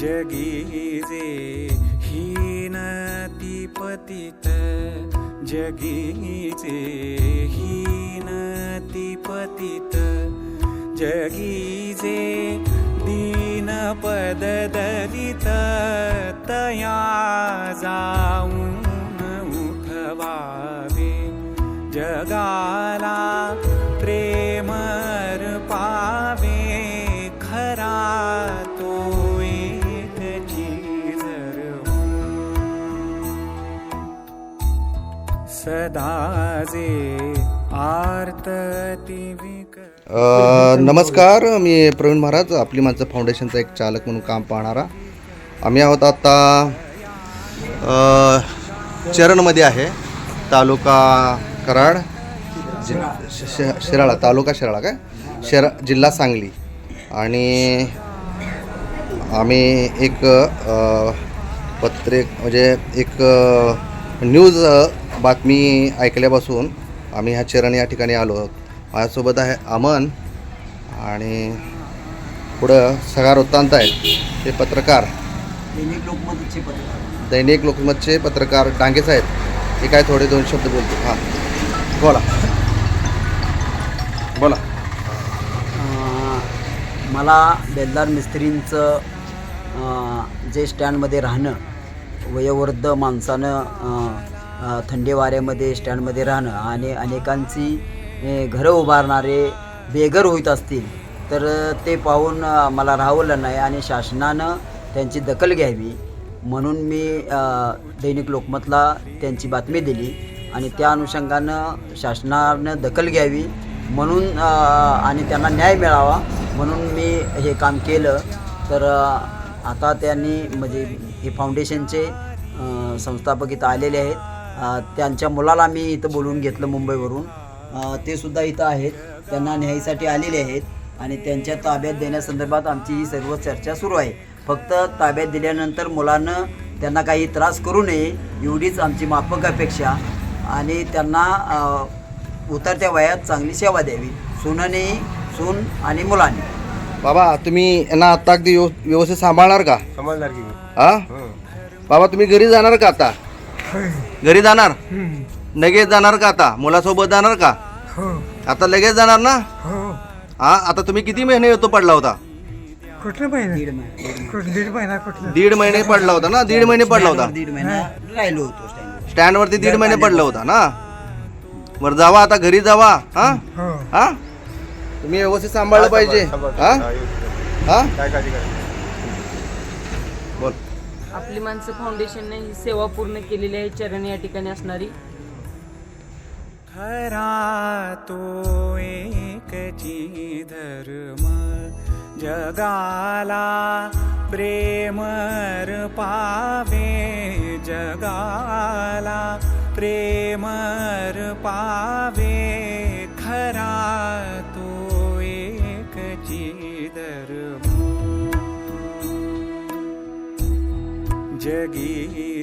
जगीजे हीनती पतित जगीरे हीन ती पतित जगीरे दीन पद दलित तया जा सदा जे नमस्कार मी प्रवीण महाराज आपली माणसं फाउंडेशनचा एक चालक म्हणून काम पाहणारा. आम्ही आहोत आता चरणमध्ये आहे तालुका कराड जि श- शिराळा तालुका शिराळा काय? शिरा जिल्हा सांगली. आणि आम्ही एक पत्रिक म्हणजे एक न्यूज बातमी ऐकल्यापासून आम्ही ह्या चरण या ठिकाणी आलो आहोत. माझ्यासोबत आहे अमन आणि पुढं सगळा वृत्तांत आहेत ते पत्रकार. दैनिक लोकमतचे पत्रकार. दैनिक लोकमतचे पत्रकार डांगे साहेब. हे काय थोडे दोन शब्द बोलतो. हां. बोला. बोला. मला बेलदार मिस्त्रींचं जे स्टँडमध्ये राहणं वयोवृद्ध माणसानं थंडी वाऱ्यामध्ये स्टँडमध्ये राहणं आणि अनेकांची घरं उभारणारे बेघर होत असतील तर ते पाहून मला राहवलं नाही आणि शासनानं त्यांची दखल घ्यावी. म्हणून मी दैनिक लोकमतला त्यांची बातमी दिली आणि त्या अनुषंगानं शासनानं दखल घ्यावी म्हणून आणि त्यांना न्याय मिळावा म्हणून मी हे काम केलं. तर आता त्यांनी म्हणजे हे फाउंडेशनचे संस्थापक इथं आलेले आहेत. त्यांच्या मुलाला मी इथं बोलवून घेतलं मुंबईवरून. अ, ते सुद्धा इथं आहेत. त्यांना न्यायसाठी आलेले आहेत. आणि त्यांच्या ताब्यात देण्यासंदर्भात आमची ही सर्व चर्चा सुरू आहे. फक्त ताब्यात दिल्यानंतर मुलानं त्यांना काही त्रास करू नये एवढीच आमची माफक अपेक्षा. आणि त्यांना उतरत्या वयात चांगली सेवा द्यावी. सुनाने सून आणि मुलाने. बाबा तुम्ही यांना आता अगदी व्यव- व्यवस्थित सांभाळणार का? समजणार की हा बाबा तुम्ही घरी जाणार का आता? घरी जाणार? लगेच जाणार का आता? मुलासोबत जाणार का? आता लगेच जाणार ना? हा. आता तुम्ही किती महिने येतो पडला होता? कुठलं महिना? दीड महिना. दीड महिना कुठलं? दीड महिने पडला होता ना? दीड महिने पडला होता. दीड महिना राहिलो होतो स्टँडवर स्टँडवरती दीड महिने पडला होता. ना? बरं जावा आता घरी जावा. हा? हो. हा? तुम्ही व्यवस्थित सांभाळलं पाहिजे. हा? हा काय काळजी करायची बोल आपली माणसं फाउंडेशनने ही सेवा पूर्ण केलेली आहे चरण या ठिकाणी असणारी. खरा तो एकची धर्म जगाला प्रेमर पावे जगाला प्रेमर पावे. जगी जे